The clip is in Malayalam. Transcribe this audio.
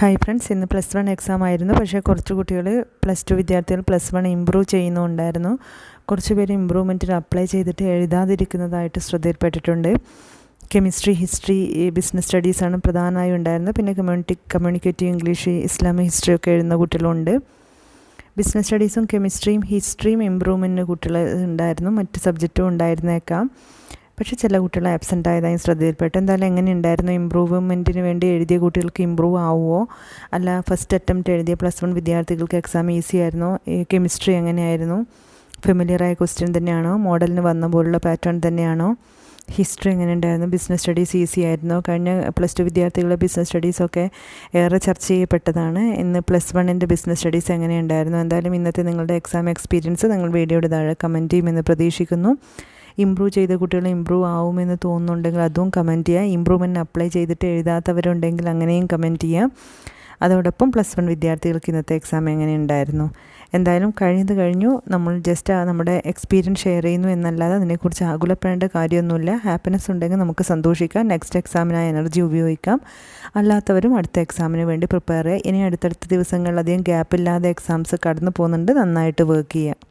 ഹായ് ഫ്രണ്ട്സ് ഇന്ന് പ്ലസ് വൺ എക്സാം ആയിരുന്നു. പക്ഷേ കുറച്ച് കുട്ടികൾ പ്ലസ് ടു വിദ്യാർത്ഥികൾ പ്ലസ് വൺ ഇമ്പ്രൂവ് ചെയ്യുന്നുണ്ടായിരുന്നു. കുറച്ച് പേര് ഇമ്പ്രൂവ്മെന്റിന് അപ്ലൈ ചെയ്തിട്ട് എഴുതാതിരിക്കുന്നതായിട്ട് ശ്രദ്ധയിൽപ്പെട്ടിട്ടുണ്ട്. കെമിസ്ട്രി ഹിസ്റ്ററി ബിസിനസ് സ്റ്റഡീസാണ് പ്രധാനമായി ഉണ്ടായിരുന്നത്. പിന്നെ community communicative English Islamic history ഒക്കെ എഴുതുന്ന കുട്ടികളുണ്ട്. ബിസിനസ് സ്റ്റഡീസും കെമിസ്ട്രിയും ഹിസ്റ്ററിയും ഇമ്പ്രൂവ്മെന്റിന് കുട്ടികൾ ഉണ്ടായിരുന്നു. മറ്റ് സബ്ജക്റ്റും ഉണ്ടായിരുന്നേക്കാം. പക്ഷേ ചില കുട്ടികൾ ആബ്സെന്റ് ആയതായും ശ്രദ്ധയിൽപ്പെട്ടു. എന്തായാലും എങ്ങനെ ഉണ്ടായിരുന്നു ഇമ്പ്രൂവ്മെന്റിന് വേണ്ടി എഴുതിയ കുട്ടികൾക്ക് ഇമ്പ്രൂവ് ആവുമോ അല്ല ഫസ്റ്റ് അറ്റംപ്റ്റ് എഴുതിയ പ്ലസ് വൺ വിദ്യാർത്ഥികൾക്ക് എക്സാം ഈസി ആയിരുന്നോ? കെമിസ്ട്രി എങ്ങനെയായിരുന്നു? ഫെമിലിയറായ ക്വസ്റ്റ്യൻ തന്നെയാണോ? മോഡലിന് വന്ന പോലുള്ള പാറ്റേൺ തന്നെയാണോ? ഹിസ്റ്ററി എങ്ങനെ ഉണ്ടായിരുന്നു ബിസിനസ് സ്റ്റഡീസ് ഈസി ആയിരുന്നു? കഴിഞ്ഞ പ്ലസ് ടു വിദ്യാർത്ഥികളുടെ ബിസിനസ് സ്റ്റഡീസൊക്കെ ഏറെ ചർച്ച ചെയ്യപ്പെട്ടതാണ്. ഇന്ന് പ്ലസ് വണ്ണിന്റെ ബിസിനസ് സ്റ്റഡീസ് എങ്ങനെ ഉണ്ടായിരുന്നു എന്തായാലും ഇന്നത്തെ നിങ്ങളുടെ എക്സാം എക്സ്പീരിയൻസ് നിങ്ങൾ വീഡിയോയുടെ താഴെ കമന്റ് ചെയ്യുമെന്ന് പ്രതീക്ഷിക്കുന്നു. ഇമ്പ്രൂവ് ചെയ്ത കുട്ടികൾ ഇമ്പ്രൂവ് ആവുമെന്ന് തോന്നുന്നുണ്ടെങ്കിൽ അതും കമന്റ് ചെയ്യുക ഇമ്പ്രൂവ്മെന്റ് അപ്ലൈ ചെയ്തിട്ട് എഴുതാത്തവരുണ്ടെങ്കിൽ അങ്ങനെയും കമന്റ് ചെയ്യാം. അതോടൊപ്പം പ്ലസ് വൺ വിദ്യാർത്ഥികൾക്ക് ഇന്നത്തെ എക്സാം എങ്ങനെ ഉണ്ടായിരുന്നു? എന്തായാലും കഴിഞ്ഞത് കഴിഞ്ഞു. നമ്മൾ ജസ്റ്റ് നമ്മുടെ എക്സ്പീരിയൻസ് ഷെയർ ചെയ്യുന്നു എന്നല്ലാതെ അതിനെക്കുറിച്ച് ആകുലപ്പെടേണ്ട കാര്യമൊന്നുമില്ല. ഹാപ്പിനെസ് ഉണ്ടെങ്കിൽ നമുക്ക് സന്തോഷിക്കാം. നെക്സ്റ്റ് എക്സാമിനായ എനർജി ഉപയോഗിക്കാം. അല്ലാത്തവരും അടുത്ത എക്സാമിന് വേണ്ടി പ്രിപ്പയർ ചെയ്യുക. ഇനി അടുത്തടുത്ത ദിവസങ്ങളിൽ അധികം ഗ്യാപ്പില്ലാതെ എക്സാംസ് കടന്നു പോകുന്നുണ്ട്. നന്നായിട്ട് വർക്ക് ചെയ്യുക